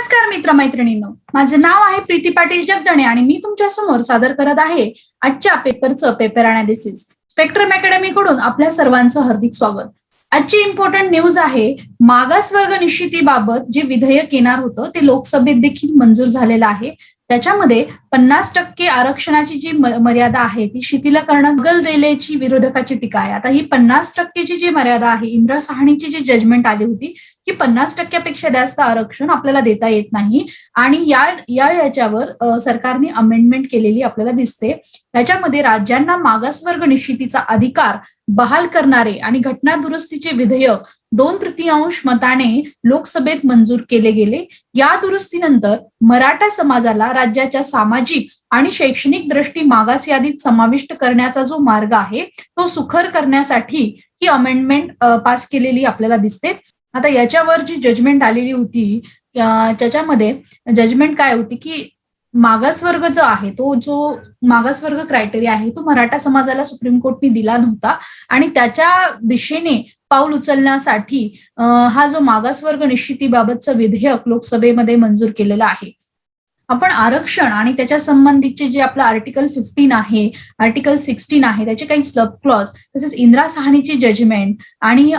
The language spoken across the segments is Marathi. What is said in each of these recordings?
नमस्कार मित्रमैत्रिणींनो. माझं नाव आहे प्रीती पाटील जगदणे आणि मी तुमच्यासमोर सादर करत आहे आजच्या पेपरचं पेपर अनालिसिस स्पेक्ट्रम अकॅडमी कडून आपल्या सर्वांचं हार्दिक स्वागत. आजची इम्पॉर्टंट न्यूज आहे मागासवर्ग निश्चितीबाबत जे विधेयक येणार होतं ते लोकसभेत देखील मंजूर झालेलं आहे. त्याच्यामध्ये पन्नास टक्के आरक्षणाची जी मर्यादा आहे ती शिथिलीकरण गल दिल्याची विरोधकाची टीका आहे. आता ही पन्नास टक्केची जी मर्यादा आहे इंद्र साहणीची जी जजमेंट आली होती की पन्नास टक्क्यापेक्षा जास्त आरक्षण आपल्याला देता येत नाही. आणि या या याच्यावर सरकारने अमेंडमेंट केलेली आपल्याला दिसते. त्याच्यामध्ये राज्यांना मागासवर्ग निश्चितीचा अधिकार बहाल करणारे आणि घटना दुरुस्तीचे विधेयक दोन तृतीयांश मताने लोकसभेत मंजूर केले गेले. या दुरुस्तीनंतर मराठा समाजाला राज्याच्या सामाजिक आणि शैक्षणिक दृष्टी मागास यादीत समाविष्ट करण्याचा जो मार्ग आहे तो सुखर करण्यासाठी ही अमेंडमेंट पास केलेली आपल्याला दिसते. आता याच्यावर जी जजमेंट आलेली होती त्याच्यामध्ये जजमेंट काय होती की मागासवर्ग जो आहे तो जो मागासवर्ग क्रायटेरिया आहे तो मराठा समाजाला सुप्रीम कोर्टने दिला नव्हता. आणि त्याच्या दिशेने पाऊल उचलण्यासाठी हा जो मागासवर्ग निश्चितीबाबतचं विधेयक लोकसभेमध्ये मंजूर केलेलं आहे. आपण आरक्षण आणि त्याच्या संबंधीचे जे आपलं आर्टिकल फिफ्टीन आहे आर्टिकल सिक्स्टीन आहे त्याचे काही स्लब क्लॉज तसेच इंदिरा साहनीची जजमेंट आणि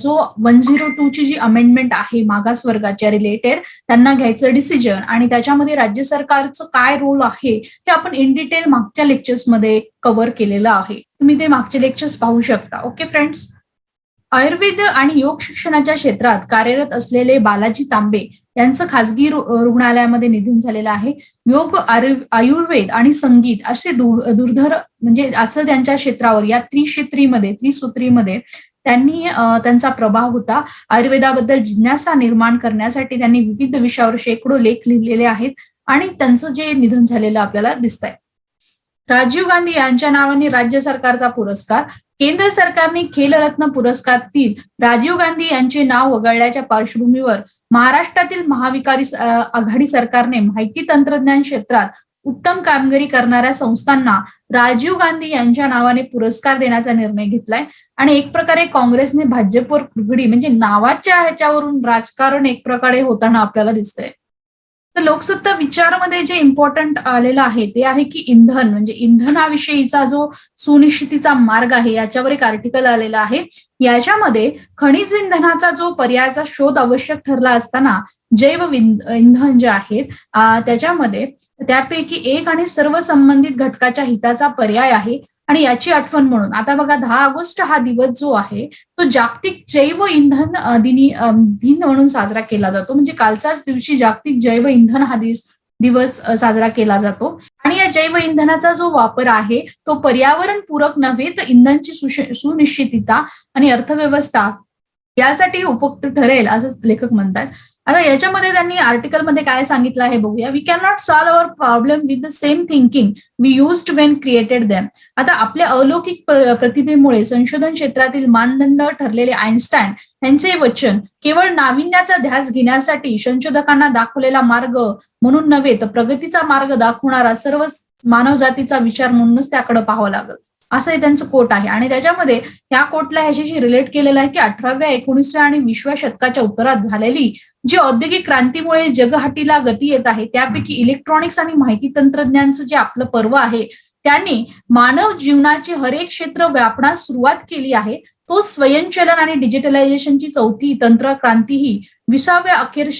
जो वन झिरो टू ची जी अमेंडमेंट आहे मागासवर्गाच्या रिलेटेड त्यांना घ्यायचं डिसिजन आणि त्याच्यामध्ये राज्य सरकारचं काय रोल आहे हे आपण इन डिटेल मागच्या लेक्चर्समध्ये कव्हर केलेलं आहे. तुम्ही ते मागचे लेक्चर्स पाहू शकता. ओके फ्रेंड्स आयुर्वेद आणि योग शिक्षणाच्या क्षेत्रात कार्यरत असलेले बालाजी तांबे यांचं खासगी रुग्णालयामध्ये निधन झालेलं आहे. योग आयुर्वेद आणि संगीत असे दुर्धर म्हणजे असं त्यांच्या क्षेत्रावर या त्रिक्षेत्रीमध्ये त्रिसूत्रीमध्ये त्यांनी त्यांचा प्रभाव होता. आयुर्वेदाबद्दल जिज्ञासा निर्माण करण्यासाठी त्यांनी विविध विषयावर शेकडो लेख लिहिलेले आहेत आणि त्यांचं जे निधन झालेलं आपल्याला दिसत आहे राजीव गांधी यांच्या नावाने राज्य सरकारचा पुरस्कार केंद्र सरकारने खेलरत्न पुरस्कारातील राजीव गांधी यांचे नाव वगळल्याच्या पार्श्वभूमीवर महाराष्ट्रातील महाविकारी आघाडी सरकारने माहिती तंत्रज्ञान क्षेत्रात उत्तम कामगिरी करणाऱ्या संस्थांना राजीव गांधी यांच्या नावाने पुरस्कार देण्याचा निर्णय घेतलाय. आणि एक प्रकारे काँग्रेसने भाजपवर कुगडी म्हणजे नावाच्या ह्याच्यावरून राजकारण एक प्रकारे होताना आपल्याला दिसतंय. तर लोकसत्ता विचारमध्ये जे इम्पॉर्टंट आलेलं आहे ते आहे की इंधन. म्हणजे इंधनाविषयीचा जो सुनिश्चितीचा मार्ग आहे याच्यावर एक आर्टिकल आलेला आहे. याच्यामध्ये खनिज इंधनाचा जो पर्यायाचा शोध आवश्यक ठरला असताना जैव इंधन जे आहेत त्याच्यामध्ये त्यापैकी एक आणि सर्व संबंधित घटकाच्या हिताचा पर्याय आहे. आणि याची आठवण म्हणून. आता बघा दहा ऑगस्ट हा दिवस जो आहे तो जागतिक जैव इंधन दिनी दिन म्हणून साजरा केला जातो. म्हणजे कालचाच दिवशी जागतिक जैव इंधन हा दिवस दिवस साजरा केला जातो. आणि या जैव इंधनाचा जो वापर आहे तो पर्यावरण पूरक नव्हे तर इंधनची सुनिश्चितता आणि अर्थव्यवस्था यासाठी उपयुक्त ठरेल असं लेखक म्हणतात. आता याच्यामध्ये त्यांनी आर्टिकलमध्ये काय सांगितलं आहे बघूया. We can not solve our problem with the same thinking we used when created them आता आपल्या अलौकिक प्रतिभेमुळे संशोधन क्षेत्रातील मानदंड ठरलेले आईन्स्टाईन यांचे वचन केवळ नाविन्याचा ध्यास घेण्यासाठी संशोधकांना दाखवलेला मार्ग म्हणून नव्हे तर प्रगतीचा मार्ग दाखवणारा सर्व मानवजातीचा विचार म्हणूनच त्याकडे पाहावं लागल. असं हे त्यांचं कोट आहे. आणि त्याच्यामध्ये या कोटला ह्याच्याशी रिलेट केलेलं आहे की अठराव्या एकोणीसव्या आणि विसव्या शतकाच्या उत्तरात झालेली जी औद्योगिक क्रांतीमुळे जगहाटीला गती येत आहे त्यापैकी इलेक्ट्रॉनिक्स आणि माहिती तंत्रज्ञानचं जे आपलं पर्व आहे त्यांनी मानव जीवनाचे हरेक क्षेत्र व्यापण्यास सुरुवात केली आहे. तो स्वयंचलन आणि डिजिटलायझेशनची चौथी तंत्र क्रांती ही विसाव्या अखेर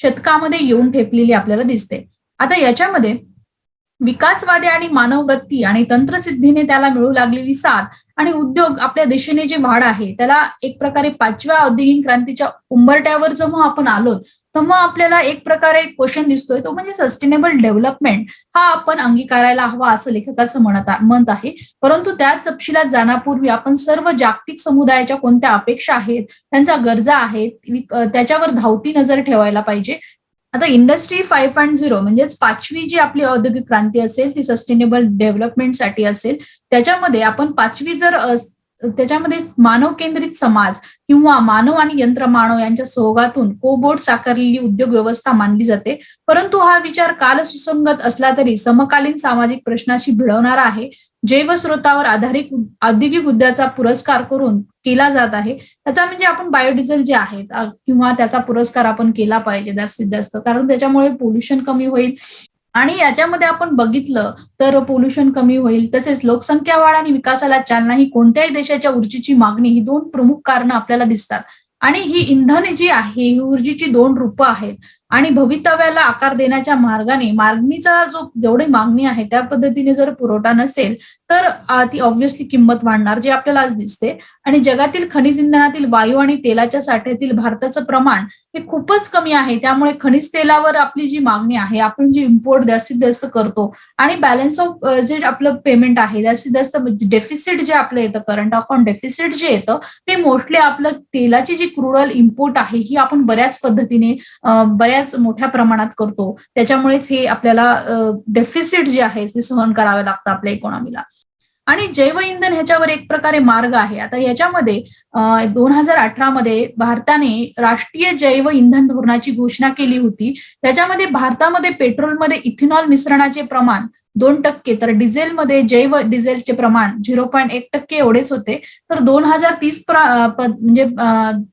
शतकामध्ये येऊन ठेपलेली आपल्याला दिसते. आता याच्यामध्ये विकासवादी आणि मानववृत्ती आणि तंत्रसिद्धीने त्याला मिळू लागलेली साथ आणि उद्योग आपल्या दिशेने जे वाढ आहे त्याला एक प्रकारे पाचव्या औद्योगिक क्रांतीच्या उंबरट्यावर जेव्हा आपण आलो तेव्हा आपल्याला एक प्रकारे क्वेश्चन दिसतोय तो म्हणजे सस्टेनेबल डेव्हलपमेंट हा आपण अंगीकारायला हवा असं लेखकाचं म्हणत म्हणत मत आहे. परंतु त्या तपशिलात जाण्यापूर्वी आपण सर्व जागतिक समुदायाच्या कोणत्या अपेक्षा आहेत त्यांच्या गरजा आहेत त्याच्यावर धावती नजर ठेवायला पाहिजे. आता इंडस्ट्री फाईव्ह पॉईंट झिरो म्हणजेच पाचवी जी आपली औद्योगिक क्रांती असेल ती सस्टेनेबल डेव्हलपमेंटसाठी असेल त्याच्यामध्ये आपण पाचवी जर त्याच्यामध्ये मानव केंद्रित समाज किंवा मानव आणि यंत्रमानव यांच्या सोगातून कोबोट साकारलेली उद्योग व्यवस्था मानली जाते. परंतु हा विचार कालसुसंगत असला तरी समकालीन सामाजिक प्रश्नाशी भिडवणारा आहे. जैवस्रोतावर आधारित औद्योगिक उद्याचा पुरस्कार करून केला जात आहे. त्याचा म्हणजे आपण बायोडिझेल जे आहे किंवा त्याचा पुरस्कार आपण केला पाहिजे जास्तीत जास्त. कारण त्याच्यामुळे पोल्युशन कमी होईल. आणि याच्यामध्ये आपण बघितलं तर पोल्युशन कमी होईल तसेच लोकसंख्या वाढ आणि विकासाला चालना ही कोणत्याही देशाच्या ऊर्जेची मागणी ही दोन प्रमुख कारणं आपल्याला दिसतात. आणि ही इंधन जी आहे ही ऊर्जेची दोन रूपं आहेत. आणि भवितव्याला आकार देण्याच्या मार्गाने मागणीचा जो जेवढी मागणी आहे त्या पद्धतीने जर पुरवठा नसेल तर ती ऑब्व्हियसली किंमत वाढणार जे आपल्याला आज दिसते. आणि जगातील खनिज इंधनातील वायू आणि तेलाच्या साठ्यातील भारताचं प्रमाण हे खूपच कमी आहे. त्यामुळे खनिज तेलावर आपली जी मागणी आहे आपण जी इम्पोर्ट जास्तीत जास्त करतो आणि बॅलन्स ऑफ जे आपलं पेमेंट आहे जास्तीत जास्त म्हणजे डेफिसिट जे आपलं येतं करंट अकाउंट डेफिसिट जे येतं ते मोस्टली आपलं तेलाची जी क्रुडल इम्पोर्ट आहे ही आपण बऱ्याच पद्धतीने बऱ्याच बऱ्याच मोठ्या प्रमाणात करतो. त्याच्यामुळेच हे आपल्याला डेफिसिट जे आहे ते सहन करावं लागतं आपल्या इकॉनॉमीला आणि जैव इंधन ह्याच्यावर एक प्रकारे मार्ग आहे. आता याच्यामध्ये दोन हजार अठरा मध्ये भारताने राष्ट्रीय जैव इंधन धोरणाची घोषणा केली होती. त्याच्यामध्ये भारतामध्ये पेट्रोलमध्ये इथेनॉल मिश्रणाचे प्रमाण दोन टक्के. तर डिझेलमध्ये जैव डिझेलचे प्रमाण झिरो पॉईंट एक टक्के एवढेच होते. तर दोन हजार तीस म्हणजे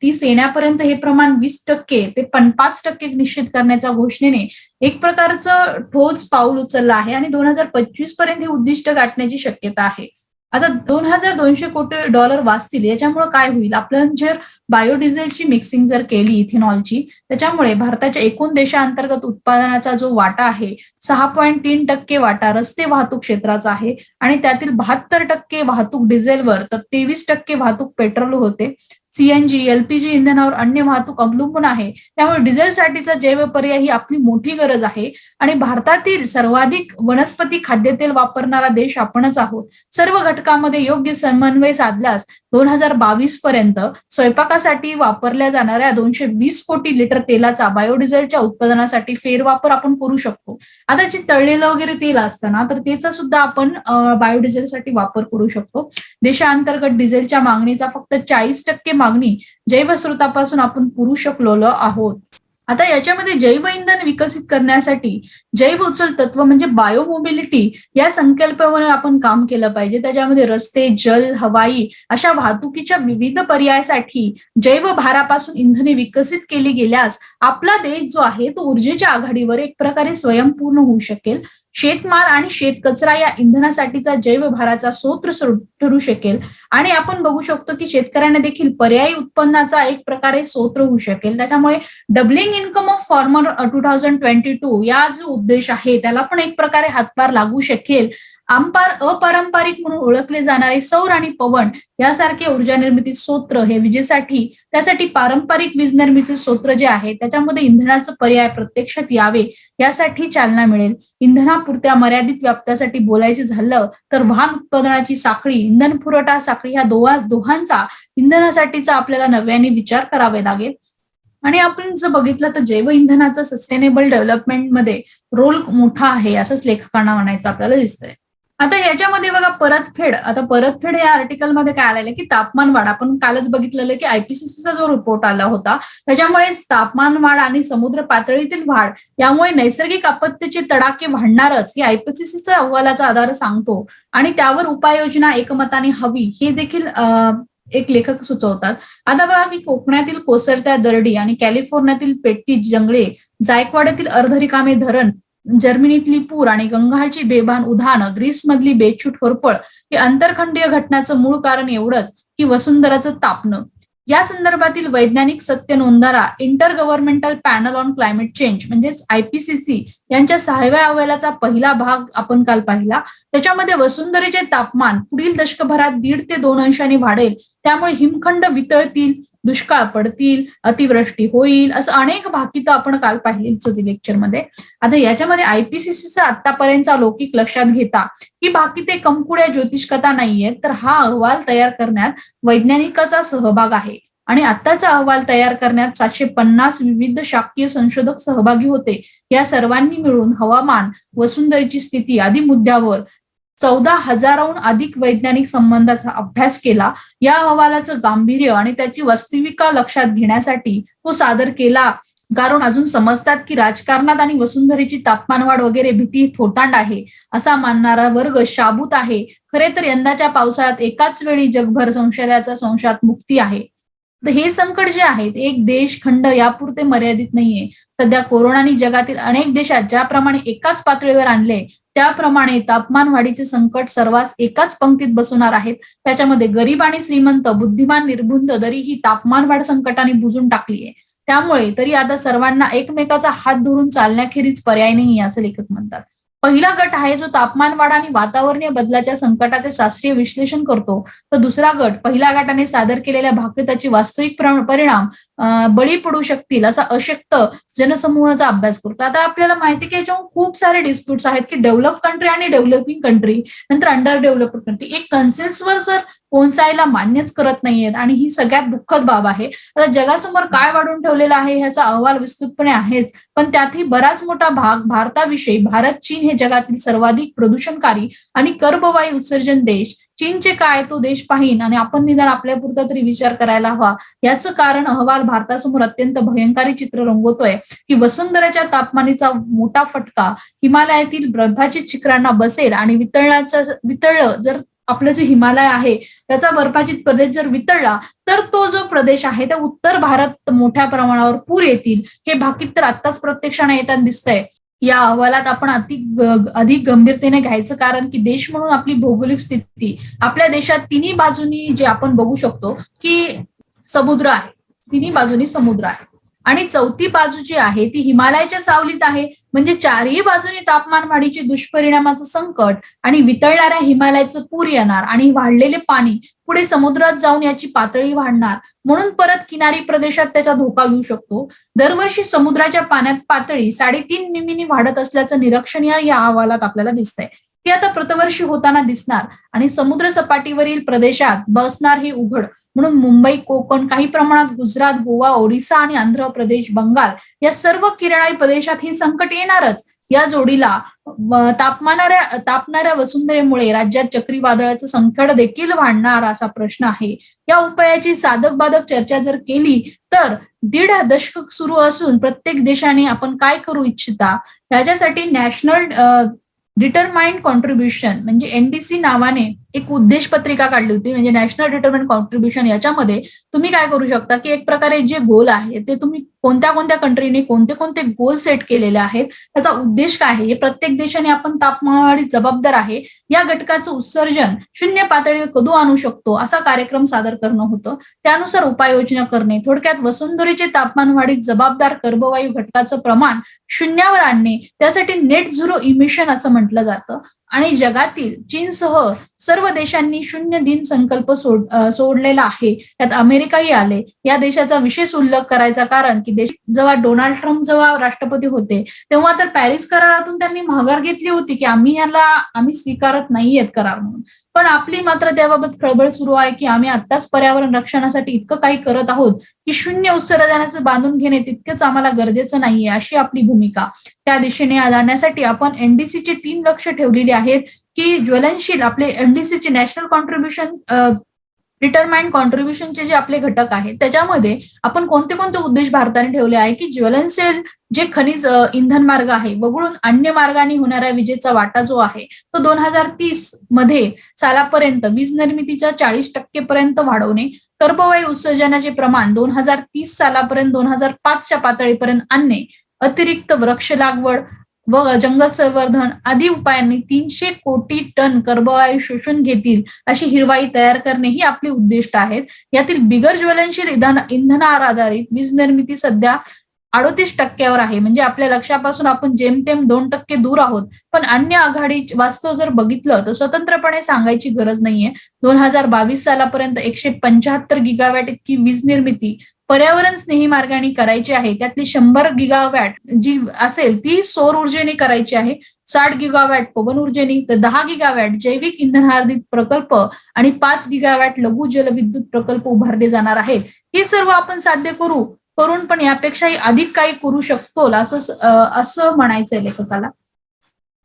तीस येण्यापर्यंत हे प्रमाण वीस टक्के ते पाच टक्के निश्चित करण्याच्या घोषणेने एक प्रकारचं ठोस पाऊल उचललं आहे आणि दोन हजार पंचवीसपर्यंत हे उद्दिष्ट गाठण्याची शक्यता आहे. आता दोन हजार दोनशे कोटी डॉलर वाचतील याच्यामुळे काय होईल? आपण जर बायोडिझेलची मिक्सिंग जर केली इथेनॉलची त्याच्यामुळे भारताच्या एकूण देशांतर्गत उत्पादनाचा जो वाटा आहे सहा पॉईंट तीन टक्के वाटा रस्ते वाहतूक क्षेत्राचा आहे. आणि त्यातील बहात्तर टक्के वाहतूक डिझेलवर तर तेवीस टक्के वाहतूक पेट्रोल होते. सीएनजी एलपीजी इंधनावर अन्य वाहतूक अवलंबून आहे. त्यामुळे डिझेलसाठीचा जैव पर्याय ही आपली मोठी गरज आहे. आणि भारतातील सर्वाधिक वनस्पती खाद्यतेल वापरणारा देश आपणच आहोत. सर्व घटकामध्ये योग्य समन्वय साधल्यास दोन हजार बावीस पर्यंत स्वयंपाकासाठी वापरल्या जाणाऱ्या दोनशे वीस कोटी लिटर तेलाचा बायोडिझेलच्या उत्पादनासाठी फेरवापर आपण करू शकतो. आता जे तळलेलं वगैरे तेल असतं ना तर त्याचा सुद्धा आपण बायोडिझेलसाठी वापर करू शकतो. देशांतर्गत डिझेलच्या मागणीचा फक्त चाळीस टक्के मागणी जैवस्रोतापासून आपण पुरू शकलो आहोत. आता याच्यामध्ये जैव इंधन विकसित करण्यासाठी जैव उचल तत्व म्हणजे बायोमोबिलिटी या संकल्पनेवर आपण काम केलं पाहिजे. त्याच्यामध्ये रस्ते जल हवाई अशा वाहतुकीच्या विविध पर्यायासाठी जैव भारापासून इंधने विकसित केली गेल्यास आपला देश जो आहे तो ऊर्जेच्या आघाडीवर एक प्रकारे स्वयंपूर्ण होऊ शकेल. शेतमाल आणि शेतकचरा या इंधनासाठीचा जैव भाराचा स्रोत ठरू शकेल. आणि आपण बघू शकतो की शेतकऱ्यांना देखील पर्यायी उत्पन्नाचा एक प्रकारे स्रोत होऊ शकेल. त्याच्यामुळे doubling income of farmer two thousand twenty two या जो उद्देश आहे त्याला पण एक प्रकारे हातभार लागू शकेल. आंपार अपारंपरिक म्हणून ओळखले जाणारे सौर आणि पवन यासारखे ऊर्जा निर्मिती स्तोत्र हे विजेसाठी त्यासाठी पारंपरिक वीज निर्मिती स्तोत्र जे आहे त्याच्यामध्ये इंधनाचं पर्याय प्रत्यक्षात यावे यासाठी चालना मिळेल. इंधनापुरत्या मर्यादित व्याप्त्यासाठी बोलायचे झालं तर वाहन उत्पादनाची साखळी इंधन पुरवठा साखळी ह्या दोहा दोहांचा इंधनासाठीचा आपल्याला नव्याने विचार करावे लागेल. आणि आपण जर बघितलं तर जैव इंधनाचा सस्टेनेबल डेव्हलपमेंटमध्ये रोल मोठा आहे असंच लेखकांना म्हणायचं आपल्याला दिसतंय. आता याच्यामध्ये बघा परतफेड. आता परतफेड या आर्टिकलमध्ये काय आलेलं की तापमान वाढ. आपण कालच बघितलेलं की आयपीसीसीचा जो रिपोर्ट आला होता त्याच्यामुळे तापमान वाढ आणि समुद्र पातळीतील वाढ यामुळे नैसर्गिक आपत्तीचे तडाखे वाढणारच हे आयपीसीसीचा अहवालाचा आधार सांगतो. आणि त्यावर उपाययोजना एकमताने हवी हे देखील एक लेखक सुचवतात. आता बघा की कोकणातील कोसरत्या दरडी आणि कॅलिफोर्नियातील पेट्टी जंगले जायकवाड्यातील अर्धरिकामे धरण जर्मनीतली पूर आणि गंगाळची बेभान उधाणं ग्रीसमधली बेछूट होरपळ हे आंतरखंडीय घटनाचं मूळ कारण एवढंच की वसुंधराचं तापणं. या संदर्भातील वैज्ञानिक सत्य नोंदारा inter governmental panel on climate change म्हणजेच आयपीसीसी यांच्या सहाव्या अहवालाचा पहिला भाग आपण काल पाहिला. त्याच्यामध्ये वसुंधरेचे तापमान पुढील दशकभरात दीड ते दोन अंशांनी वाढेल त्यामुळे हिमखंड वितळतील दुष्काळ पडतील अतिवृष्टी होईल असं अनेक भाकितं आपण काल पाहिलीच होती लेक्चरमध्ये आता याच्यामध्ये आयपीसीसीचा आतापर्यंतचा लौकिक लक्षात घेता ही भाकिते कमकुड्या ज्योतिष कथा नाहीयेत तर हा अहवाल तयार करण्यात वैज्ञानिकाचा सहभाग आहे. आणि आत्ताचा अहवाल तयार करण्यात सातशे पन्नास विविध शाकीय संशोधक सहभागी होते. या सर्वांनी मिळून हवामान वसुंधरेची स्थिती आदी मुद्द्यावर चौदा हजाराहून अधिक वैज्ञानिक संबंधाचा अभ्यास केला. या अहवालाचं गांभीर्य आणि त्याची वास्तविकता लक्षात घेण्यासाठी तो सादर केला. कारण अजून समजतात की राजकारणात आणि वसुंधरेची तापमानवाढ वगैरे भीती थोतांड आहे असा मानणारा वर्ग शाबूत आहे. खरे तर यंदाच्या पावसाळ्यात एकाच वेळी जगभर संशयाचा संशयात मुक्ती आहे. तर हे संकट जे आहेत एक देश खंड यापुरते मर्यादित नाहीये. सध्या कोरोनाने जगातील अनेक देशात ज्याप्रमाणे एकाच पातळीवर आणले त्याप्रमाणे तापमान वाढीचे संकट सर्वांस एकाच पंक्तीत बसवणार आहेत. त्याच्यामध्ये गरीब आणि श्रीमंत बुद्धिमान निर्बुंध दरी ही तापमान वाढ संकटाने बुजून टाकली आहे त्यामुळे तरी आता सर्वांना एकमेकाचा हात धरून चालण्याखेरीज पर्याय नाही असं लेखक म्हणतात. पहिला गट आहे जो तापमानवाढ आणि वातावरणीय बदलाच्या संकटाचे शास्त्रीय विश्लेषण करतो. तर दुसरा गट पहिल्या गटाने सादर केलेल्या भाकिताची वास्तविक परिणाम बळी पडू शकतील असा अशक्त जनसमूहाचा अभ्यास करतो. आता आपल्याला माहिती की याच्यावर खूप सारे डिस्प्युट्स आहेत की डेव्हलप कंट्री आणि डेव्हलपिंग कंट्री नंतर अंडर डेव्हलप्ड कंट्री एक कन्सेन्सवर जर पोहोचायला मान्यच करत नाहीयेत आणि ही सगळ्यात दुःखद बाब आहे. आता जगासमोर काय वाढून ठेवलेलं आहे ह्याचा अहवाल विस्तृतपणे आहेच पण त्यातही बराच मोठा भाग भारताविषयी भारत चीन हे जगातील सर्वाधिक प्रदूषणकारी आणि कर्बवायू उत्सर्जन देश. चीनचे काय तो देश पाहिन आणि आपण निदान आपल्यापुरता तरी विचार करायला हवा. याचं कारण अहवाल भारतासमोर अत्यंत भयंकारी चित्र रंगवतोय की वसुंधराच्या तापमानीचा मोठा फटका हिमालयातील बर्फाची शिखरांना बसेल आणि वितळण्याचं वितळलं जर आपलं जे हिमालय आहे त्याचा बर्फाचित प्रदेश जर वितळला तर तो जो प्रदेश आहे त्या उत्तर भारत मोठ्या प्रमाणावर पूर येतील हे भाकीत तर आत्ताच प्रत्यक्षाने येताना दिसतंय. या अहवालात आपण अति अधिक गंभीरतेने घ्यायचं कारण की देश म्हणून आपली भौगोलिक स्थिती आपल्या देशात तिन्ही बाजूनी जे आपण बघू शकतो की समुद्र आहे तिन्ही बाजूनी समुद्र आहे. आणि चौथी बाजू जी आहे ती हिमालयाच्या सावलीत आहे. म्हणजे चारही बाजूनी तापमान वाढीचे दुष्परिणामाचं संकट आणि वितळणाऱ्या हिमालयाचं पूर येणार आणि वाढलेले पाणी पुढे समुद्रात जाऊन याची पातळी वाढणार. म्हणून परत किनारी प्रदेशात त्याचा धोका येऊ शकतो. दरवर्षी समुद्राच्या पाण्यात पातळी साडेतीन मिमीनी वाढत असल्याचं निरीक्षण या अहवालात आपल्याला दिसतंय. ते आता प्रतिवर्षी होताना दिसणार आणि समुद्र सपाटीवरील प्रदेशात बसणार हे उघड. म्हणून मुंबई कोकण काही प्रमाणात गुजरात गोवा ओडिसा आणि आंध्र प्रदेश बंगाल या सर्व किरणाई प्रदेशात हे संकट येणारच. या जोडीला तापमानाऱ्या तापणाऱ्या वसुंधरेमुळे राज्यात चक्रीवादळाचं संकट देखील वाढणार असा प्रश्न आहे. या उपायाची साधक बाधक चर्चा जर केली तर दीड दशक सुरू असून प्रत्येक देशाने आपण काय करू इच्छिता? ह्याच्यासाठी नॅशनल डिटरमाइंड कॉन्ट्रीब्युशन म्हणजे एनडीसी नावाने एक उद्देश पत्रिका काढली होती म्हणजे नॅशनल डिटरमेंट कॉन्ट्रीब्युशन याच्यामध्ये तुम्ही काय करू शकता की एक प्रकारे जे गोल आहे ते तुम्ही कोणत्या कोणत्या कंट्रीने कोणते कोणते गोल सेट केलेले आहेत त्याचा उद्देश काय आहे? हे प्रत्येक देशाने आपण तापमानवाढी जबाबदार आहे या घटकाचं उत्सर्जन शून्य पातळीवर कधू आणू शकतो असा कार्यक्रम सादर करणं होतं. त्यानुसार उपाययोजना करणे थोडक्यात वसुंधरीचे तापमानवाढीत जबाबदार कर्बवायू घटकाचं प्रमाण शून्यावर आणणे त्यासाठी नेट झिरो इमिशन असं म्हटलं जातं. आणि जगातील चीनसह सर्व देशांनी शून्य दिन संकल्प सोड सोडलेला आहे. त्यात अमेरिकाही आले. या देशाचा विशेष उल्लेख करायचा कारण की देश जेव्हा डोनाल्ड ट्रम्प जेव्हा राष्ट्रपती होते तेव्हा तर पॅरिस करारातून त्यांनी माघार घेतली होती की आम्ही याला आम्ही स्वीकारत नाहीयेत करार म्हणून. पण आपली मात्र त्याबाबत खळबळ सुरू आहे की आम्ही आत्ताच पर्यावरण रक्षणासाठी इतकं काही करत आहोत की शून्य उत्सर्जनाचं बांधून घेणे तितकंच आम्हाला गरजेचं नाहीये अशी आपली भूमिका. त्या दिशेने जाण्यासाठी आपण एनडीसीचे तीन लक्ष ठेवलेली आहेत. की ज्वलनशील आपले एनडीसीचे नॅशनल कॉन्ट्रीब्युशन डिटरमाइंड कॉन्ट्रीब्युशनचे जे आपले घटक आहेत त्याच्यामध्ये आपण कोणते कोणते उद्देश भारताने ठेवले आहे की ज्वलनशील जे खनिज इंधन मार्ग आहे वगळून अन्य मार्गाने होणाऱ्या विजेचा वाटा जो आहे तो दोन हजार तीसमध्ये सालापर्यंत वीज निर्मितीच्या चाळीस टक्के पर्यंत वाढवणे कर्बवायू उत्सर्जनाचे प्रमाण दोन हजार तीस सालापर्यंत दोन हजार पाचच्या पातळीपर्यंत आणणे अतिरिक्त वृक्ष लागवड व जंगल संवर्धन आदी उपायांनी तीनशे कोटी टन कर्बवायू शोषून घेतील अशी हिरवाई तयार करणे ही आपली उद्दिष्ट आहेत. यातील बिगर ज्वलनशील इंधनावर आधारित वीज निर्मिती सध्या अडोतीस टक्क्यावर आहे. म्हणजे आपल्या लक्षापासून आपण जेमतेम दोन टक्के दूर आहोत. पण अन्य आघाडी वास्तव जर बघितलं तर स्वतंत्रपणे सांगायची गरज नाहीये. दोन हजार बावीस सालापर्यंत एकशे पंच्याहत्तर गिगावॅट इतकी वीज निर्मिती पर्यावरण स्नेही मार्गाने करायची आहे त्यातली शंभर गिगावॅट जी असेल ती सौर ऊर्जेने करायची आहे. साठ गिगावॅट पवन ऊर्जेने तर दहा गिगावॅट जैविक इंधन इंधनार्धित प्रकल्प आणि पाच गिगावॅट लघु जलविद्युत प्रकल्प उभारले जाणार आहेत. हे सर्व आपण साध्य करू करून पण यापेक्षाही अधिक काही करू शकतो असं असं म्हणायचंय लेखकाला.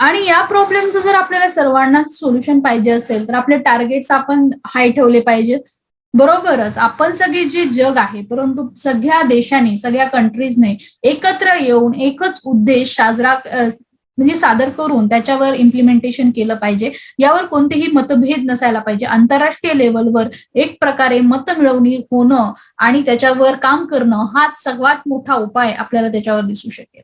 आणि या प्रॉब्लेमचं जर आपल्याला सर्वांनाच सोल्युशन पाहिजे असेल तर आपले टार्गेट्स आपण हाय ठेवले पाहिजेत. बरोबरच आपण सगळे जे जग आहे परंतु सगळ्या देशांनी सगळ्या कंट्रीजने एकत्र येऊन एकच उद्देश साजरा म्हणजे सादर करून त्याच्यावर इम्प्लिमेंटेशन केलं पाहिजे. यावर कोणतेही मतभेद नसायला पाहिजे. आंतरराष्ट्रीय लेवलवर एक प्रकारे मत मिळवणी होणं आणि त्याच्यावर काम करणं हा सर्वात मोठा उपाय आपल्याला त्याच्यावर दिसू शकेल.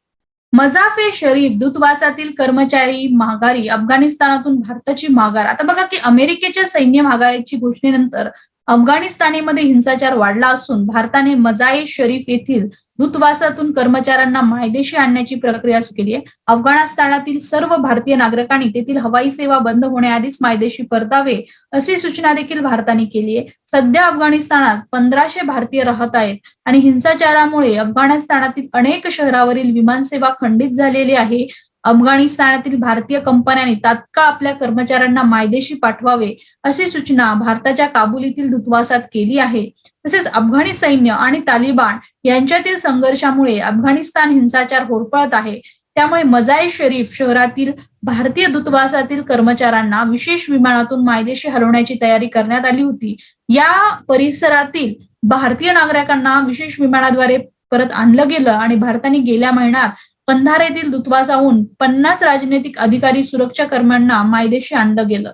मजाफे शरीफ दूतवासातील कर्मचारी माघारी अफगाणिस्तानातून भारताची माघार. आता बघा की अमेरिकेच्या सैन्य माघारीची घोषणेनंतर अफगाणिस्तानमध्ये हिंसाचार वाढला असून भारताने मजाई शरीफ येथील दूतावासातून कर्मचाऱ्यांना मायदेशी आणण्याची प्रक्रिया सुरू केली आहे. अफगाणिस्तानातील सर्व भारतीय नागरिकांनी तेथील हवाई सेवा बंद होण्याआधीच मायदेशी परतावे अशी सूचना देखील भारताने केली आहे. सध्या अफगाणिस्तानात पंधराशे भारतीय राहत आहेत आणि हिंसाचारामुळे अफगाणिस्तानातील अनेक शहरावरील विमानसेवा खंडित झालेली आहे. अफगाणिस्तानातील भारतीय कंपन्यांनी तात्काळ आपल्या कर्मचाऱ्यांना मायदेशी पाठवावे अशी सूचना भारताच्या काबूल येथील दूतावासात केली आहे. तसेच अफगाणी सैन्य आणि तालिबान यांच्यातील संघर्षामुळे अफगाणिस्तान हिंसाचार होरपळत आहे. त्यामुळे मजाई शरीफ शहरातील भारतीय दूतावासातील कर्मचाऱ्यांना विशेष विमानातून मायदेशी हलवण्याची तयारी करण्यात आली होती. या परिसरातील भारतीय नागरिकांना विशेष विमानाद्वारे परत आणलं गेलं आणि भारताने गेल्या महिन्यात कंधार येथील दूतावासाहून पन्नास राजनैतिक अधिकारी सुरक्षा कर्म्यांना मायदेशी आणलं गेलं.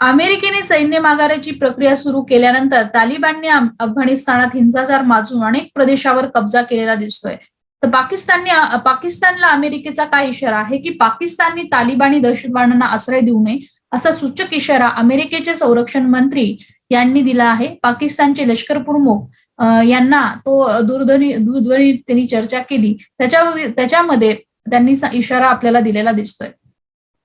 अमेरिकेने सैन्य माघाराची प्रक्रिया सुरू केल्यानंतर तालिबानने अफगाणिस्तानात हिंसाचार माजून अनेक प्रदेशावर कब्जा केलेला दिसतोय. तर पाकिस्तानने पाकिस्तानला अमेरिकेचा काय इशारा आहे की पाकिस्तानने तालिबानी दहशतवाद्यांना आश्रय देऊ नये असा सूचक इशारा अमेरिकेचे संरक्षण मंत्री यांनी दिला आहे. पाकिस्तानचे लष्कर प्रमुख यांना तो दूरध्वनी दूरध्वनी त्यांनी चर्चा केली. त्याच्या त्याच्यामध्ये त्यांनी इशारा आपल्याला दिलेला दिसतोय.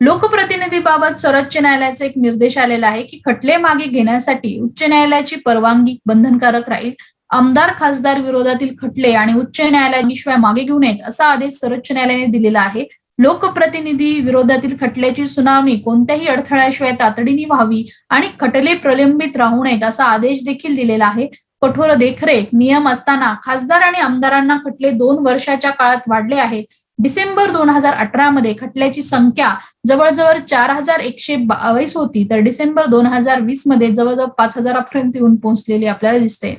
लोकप्रतिनिधीबाबत सर्वोच्च न्यायालयाचा एक निर्देश आलेला आहे की खटले मागे घेण्यासाठी उच्च न्यायालयाची परवानगी बंधनकारक राहील. आमदार खासदार विरोधातील खटले आणि उच्च न्यायालयाशिवाय मागे घेऊ नयेत असा आदेश सर्वोच्च न्यायालयाने दिलेला आहे. लोकप्रतिनिधी विरोधातील खटल्याची सुनावणी कोणत्याही अडथळ्याशिवाय तातडीने व्हावी आणि खटले प्रलंबित राहू नयेत असा आदेश देखील दिलेला आहे. कठोर देखरेख नियम असताना खासदार आणि आमदारांना खटले दोन वर्षाच्या काळात वाढले आहेत डिसेंबर दोन हजार अठरा मध्ये खटल्याची संख्या जवळजवळ चार हजार एकशे बावीस होती तर डिसेंबर दोन हजार वीसमध्ये जवळजवळ पाच हजारापर्यंत येऊन पोहोचलेली आपल्याला दिसते.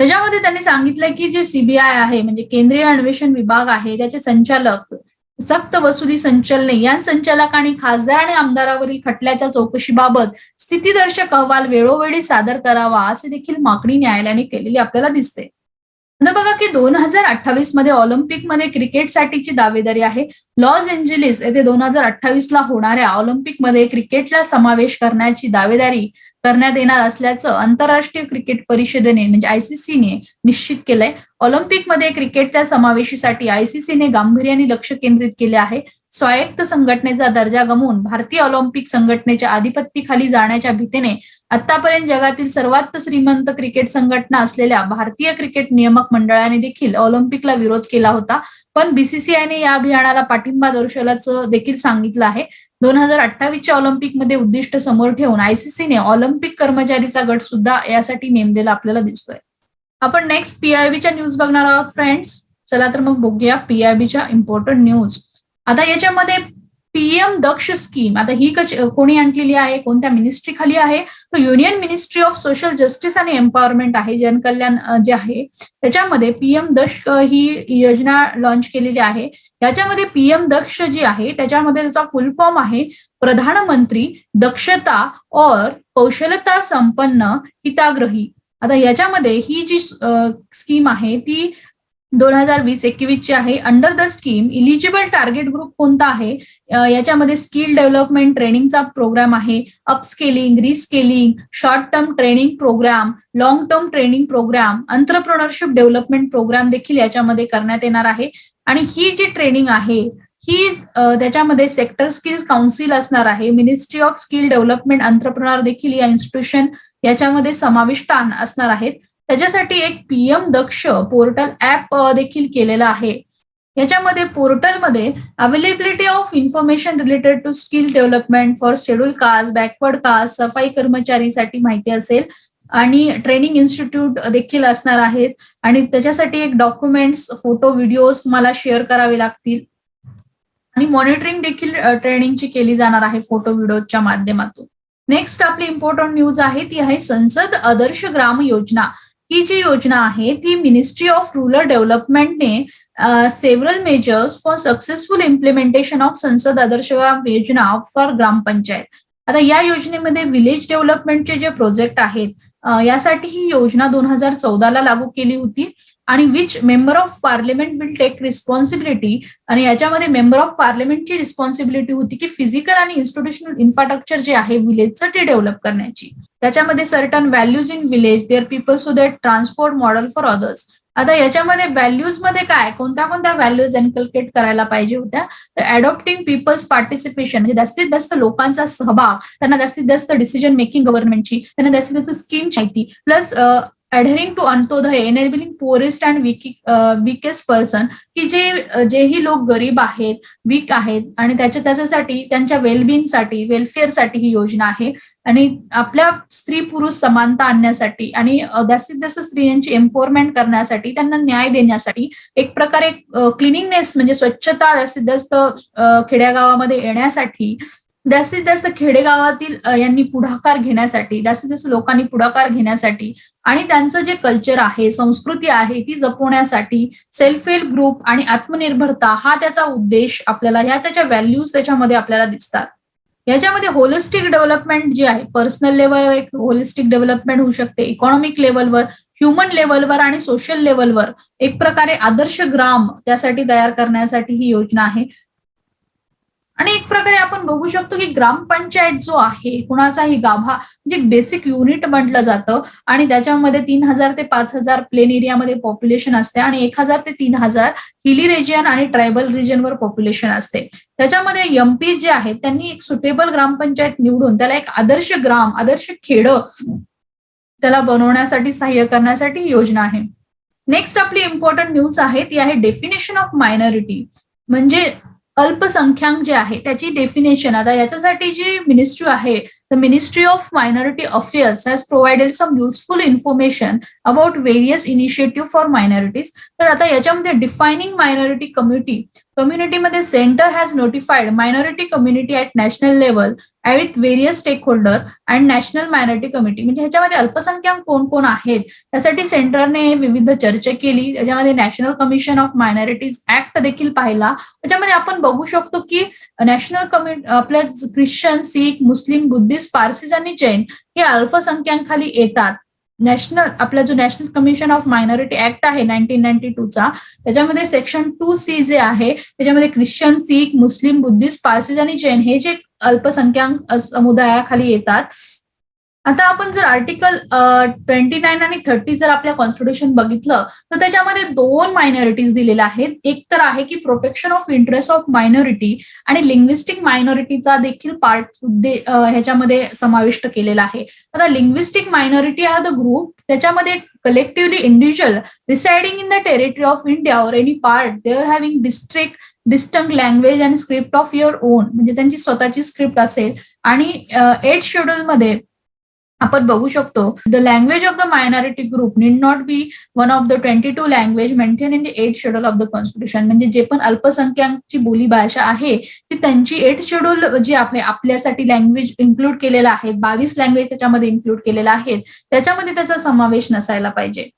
त्याच्यामध्ये त्यांनी सांगितलं की जे सीबीआय आहे म्हणजे केंद्रीय अन्वेषण विभाग आहे त्याचे संचालक सक्त वसुली संचलने या संचालकांनी खासदार आणि आमदारावरील खटल्याच्या चौकशीबाबत स्थितीदर्शक अहवाल वेळोवेळी सादर करावा असे देखील मागणी न्यायालयाने केलेली आपल्याला दिसते. बघा की दोन हजार अठ्ठावीसमध्ये ऑलिम्पिकमध्ये क्रिकेटसाठीची दावेदारी आहे. लॉस एंजेलिस येथे दोन हजार अठ्ठावीस ला होणाऱ्या ऑलिम्पिकमध्ये क्रिकेटला समावेश करण्याची दावेदारी करण्यात येणार असल्याचं आंतरराष्ट्रीय क्रिकेट परिषदेने म्हणजे आयसीसीने निश्चित केलंय. ऑलिम्पिकमध्ये क्रिकेटच्या समावेशीसाठी आयसीसीने गांभीर्याने लक्ष केंद्रित केले आहे. स्वायत्त संघटनेचा दर्जा गमवून भारतीय ऑलिम्पिक संघटनेच्या आधिपत्याखाली जाण्याच्या भीतीने आतापर्यंत जगातील सर्वात श्रीमंत क्रिकेट संघटना असलेल्या भारतीय क्रिकेट नियामक मंडळाने देखील ऑलिम्पिकला विरोध केला होता. पण बीसीसीआयने या अभियानाला पाठिंबा दर्शवल्याचं देखील सांगितलं आहे. दोन हजार अठ्ठावीसच्या ऑलिम्पिकमध्ये उद्दिष्ट समोर ठेवून आयसीसीने ऑलिम्पिक कर्मचारीचा गट सुद्धा यासाठी नेमलेला आपल्याला दिसतोय. आपण नेक्स्ट पीआयबीच्या न्यूज बघणार आहोत फ्रेंड्स चला तर मग बघूया पीआयबीच्या इम्पॉर्टंट न्यूज आता याच्यामध्ये पीएम दक्ष स्कीम आता ही कच कोणी आणलेली आहे? कोणत्या मिनिस्ट्री खाली आहे? तर union ministry of social justice आणि एम्पॉवरमेंट आहे जनकल्याण जे आहे. त्याच्यामध्ये पीएम दक्ष ही योजना लॉन्च केलेली आहे. याच्यामध्ये पीएम दक्ष जी आहे त्याच्यामध्ये त्याचा फुल फॉर्म आहे प्रधानमंत्री दक्षता और कौशलता संपन्न हिताग्रही. आता याच्यामध्ये ही जी स्कीम आहे ती दोन हजार वीस एकवीस ची आहे under the scheme eligible target group कोणता आहे? याच्यामध्ये स्किल डेव्हलपमेंट ट्रेनिंगचा प्रोग्राम आहे upskilling reskilling short term training programme long term training programme entrepreneurship development programme देखील याच्यामध्ये करण्यात येणार आहे. आणि ही जी ट्रेनिंग आहे ही त्याच्यामध्ये सेक्टर स्किल्स काउन्सिल असणार आहे. Ministry of skill development entrepreneur देखील या इन्स्टिट्यूशन याच्यामध्ये समाविष्ट असणार आहेत. त्याच्यासाठी एक पीएम दक्ष पोर्टल ऍप देखील केलेलं आहे. याच्यामध्ये पोर्टलमध्ये availability of information related to skill development for schedule caste backward caste सफाई कर्मचारीसाठी माहिती असेल. आणि ट्रेनिंग इन्स्टिट्यूट देखील असणार आहेत. आणि त्याच्यासाठी एक डॉक्युमेंट्स फोटो व्हिडिओज तुम्हाला शेअर करावे लागतील. आणि मॉनिटरिंग देखील ट्रेनिंगची केली जाणार आहे फोटो व्हिडिओच्या माध्यमातून. नेक्स्ट आपली इम्पॉर्टंट न्यूज आहे ती आहे संसद आदर्श ग्राम योजना. ही जी योजना आहे ती ministry of rural डेव्हलपमेंटने several measures for successful implementation of Sansad Adarsh Yojana for ग्रामपंचायत आता या योजनेमध्ये विलेज डेव्हलपमेंटचे जे प्रोजेक्ट आहेत यासाठी ही योजना दोन हजार चौदाला लागू केली होती. आणि which member of parliament will take responsibility आणि याच्यामध्ये मेंबर ऑफ पार्लिमेंटची रिस्पॉन्सिबिलिटी होती की फिजिकल आणि इन्स्टिट्यूशनल इन्फ्रास्ट्रक्चर जे आहे विलेजचं ते डेव्हलप करण्याची. त्याच्यामध्ये certain values in village their people so that transport model for others आता याच्यामध्ये व्हॅल्यूजमध्ये काय? कोणत्या कोणत्या व्हॅल्यूज एनकल्केट करायला पाहिजे होत्या? तर अडॉप्टिंग पीपल्स पार्टिसिपेशन म्हणजे जास्तीत जास्त लोकांचा सहभाग त्यांना जास्तीत जास्त डिसिजन मेकिंग गव्हर्नमेंटची त्यांना जास्तीत जास्त स्कीम माहिती plus adhering to Antyodaya enabling poorest and weakest person की जे जेही लोक गरीब आहेत वीक आहेत आणि त्याच्या त्याच्यासाठी त्यांच्या वेलबिंगसाठी वेलफेअरसाठी ही योजना आहे. आणि आपल्या स्त्री पुरुष समानता आणण्यासाठी आणि जास्तीत जास्त स्त्रियांची एम्पॉवरमेंट करण्यासाठी त्यांना न्याय देण्यासाठी एक प्रकारे क्लिनिंगनेस म्हणजे स्वच्छता जास्तीत जास्त खेड्यागावामध्ये येण्यासाठी जास्तीत जास्त खेडेगावातील यांनी पुढाकार घेण्यासाठी जास्तीत जास्त लोकांनी पुढाकार घेण्यासाठी आणि त्यांचं जे कल्चर आहे संस्कृती आहे ती जपवण्यासाठी सेल्फ हेल्प ग्रुप आणि आत्मनिर्भरता हा त्याचा उद्देश आपल्याला ह्या त्याच्या व्हॅल्यूज त्याच्यामध्ये आपल्याला दिसतात. याच्यामध्ये होलिस्टिक डेव्हलपमेंट जे आहे पर्सनल लेवलवर एक होलिस्टिक डेव्हलपमेंट होऊ शकते इकॉनॉमिक लेवलवर ह्युमन लेवलवर आणि सोशल लेवलवर एक प्रकारे आदर्श ग्राम त्यासाठी तयार करण्यासाठी ही योजना आहे. आणि एक प्रकारे आपण बघू शकतो की ग्रामपंचायत जो आहे कुणाचाही गाभा जे बेसिक युनिट म्हटलं जातं आणि त्याच्यामध्ये तीन हजार ते पाच हजार प्लेन एरियामध्ये पॉप्युलेशन असते आणि एक हजार ते तीन हजार हिली रिजन आणि ट्रायबल रिजनवर पॉप्युलेशन असते. त्याच्यामध्ये एमपी जे आहेत त्यांनी एक सुटेबल ग्रामपंचायत निवडून त्याला एक आदर्श ग्राम आदर्श खेड त्याला बनवण्यासाठी सहाय्य करण्यासाठी योजना आहे. नेक्स्ट आपली इम्पॉर्टंट न्यूज आहे ती आहे डेफिनेशन ऑफ मायनॉरिटी म्हणजे अल्पसंख्याक जे आहे त्याची डेफिनेशन आता याच्यासाठी जी मिनिस्ट्री आहे the ministry of minority affairs has provided some useful information about various initiative for minorities तर आता याच्यामध्ये defining minority community कम्युनिटीमध्ये centre has notified minority community at national level with various stakeholder and national minority committee म्हणजे ह्याच्यामध्ये अल्पसंख्याक कोण कोण आहेत त्यासाठी सेंटरने विविध चर्चा केली. त्याच्यामध्ये national commission of minorities act देखील पाहिला. त्याच्यामध्ये आपण बघू शकतो की नॅशनल कमि आपल्या Christian Sikh Muslim Buddhist Parsis आणि जैन हे अल्पसंख्याकांखाली येतात. नॅशनल आपला जो national commission of minority act आहे नाईन्टीन नाईन्टी टूचा त्याच्यामध्ये सेक्शन टू सी जे आहे त्याच्यामध्ये Christian Sikh Muslim Buddhist Parsis आणि जैन हे जे अल्पसंख्याक समुदायाखाली येतात. आता आपण जर आर्टिकल ट्वेंटी नाईन आणि थर्टी जर आपल्या कॉन्स्टिट्यूशन बघितलं तर त्याच्यामध्ये दोन मायनॉरिटीज दिलेल्या आहेत. एक तर आहे की protection of interest of minority आणि लिंग्विस्टिक मायनॉरिटीचा देखील पार्ट ह्याच्यामध्ये समाविष्ट केलेला आहे. आता linguistic minority are the group त्याच्यामध्ये collectively individual residing in the territory of India or any part there having district distinct language and script of your own म्हणजे त्यांची स्वतःची स्क्रिप्ट असेल. आणि एट शेड्यूल मध्ये आपण बघू शकतो the language of the minority group need not be one of the twenty two language maintain in the eight schedule of the constitution म्हणजे जे पण अल्पसंख्याकची बोली भाषा आहे ती त्यांची एट शेड्यूल जी आहे आपल्यासाठी लँग्वेज इन्क्लूड केलेला आहे बावीस लँग्वेज त्याच्यामध्ये इन्क्लूड केलेला आहेत त्याच्यामध्ये त्याचा समावेश नसायला पाहिजे.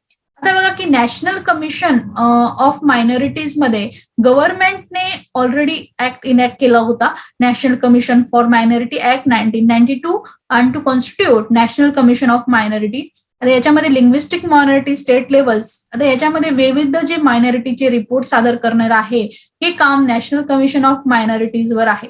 आता बघा की नॅशनल कमिशन ऑफ मायनॉरिटीजमध्ये गव्हर्नमेंटने ऑलरेडी ऍक्ट इनॅक्ट केला होता. National commission for minority act nineteen ninety two and to constitute national commission of minority आता याच्यामध्ये लिंग्विस्टिक मायनॉरिटी स्टेट लेवल्स आता याच्यामध्ये विविध जे मायनॉरिटीचे रिपोर्ट सादर करणार आहे हे काम नॅशनल कमिशन ऑफ मायनॉरिटीज वर आहे.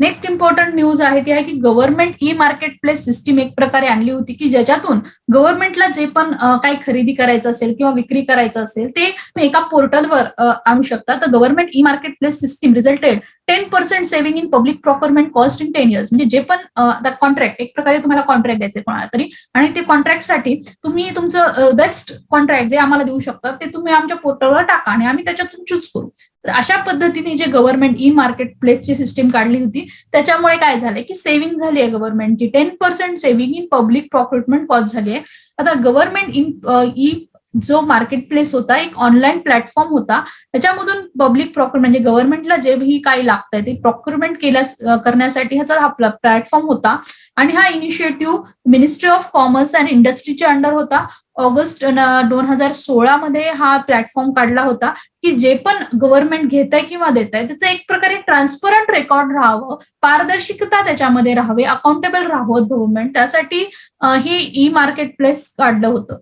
नेक्स्ट इम्पॉर्टंट न्यूज आहे ती आहे की government e market place system एक प्रकारे आणली होती की ज्याच्यातून गव्हर्नमेंटला जे पण काही खरेदी करायचं असेल किंवा विक्री करायचं असेल ते एका पोर्टलवर आणू शकता. तर government e market place system resulted ten percent saving in public procurement cost in ten years म्हणजे जे पण कॉन्ट्रॅक्ट एक प्रकारे तुम्हाला कॉन्ट्रॅक्ट द्यायचे कोणाला तरी. आणि ते कॉन्ट्रॅक्टसाठी तुम्ही तुमचं बेस्ट कॉन्ट्रॅक्ट जे आम्हाला देऊ शकता ते तुम्ही आमच्या पोर्टलवर टाका आणि आम्ही त्याच्यातून चूज करू. तर अशा पद्धतीने जे गव्हर्नमेंट ई मार्केट प्लेसची सिस्टीम काढली होती त्याच्यामुळे काय झालंय की सेव्हिंग झाली आहे गव्हर्नमेंटची ten percent saving in public procurement cost झाली आहे आता गव्हर्नमेंट इन ई जो मार्केट प्लेस होता एक ऑनलाईन प्लॅटफॉर्म होता त्याच्यामधून पब्लिक प्रॉक्युरमेंट म्हणजे गव्हर्नमेंटला जे ही काही लागतंय ते प्रॉक्युरमेंट केल्या करण्यासाठी ह्याचा हा प्लॅटफॉर्म होता. आणि हा initiative ministry of commerce and इंडस्ट्रीच्या अंडर होता. ऑगस्ट दोन हजार सोळा मध्ये हा प्लॅटफॉर्म काढला होता की जे पण गव्हर्नमेंट घेत आहे किंवा देत आहे त्याचं एक प्रकारे ट्रान्सपरंट रेकॉर्ड राहावं पारदर्शकता त्याच्यामध्ये राहावी अकाउंटेबल राहावं गव्हर्नमेंट त्यासाठी हे ई मार्केट प्लेस काढलं होतं.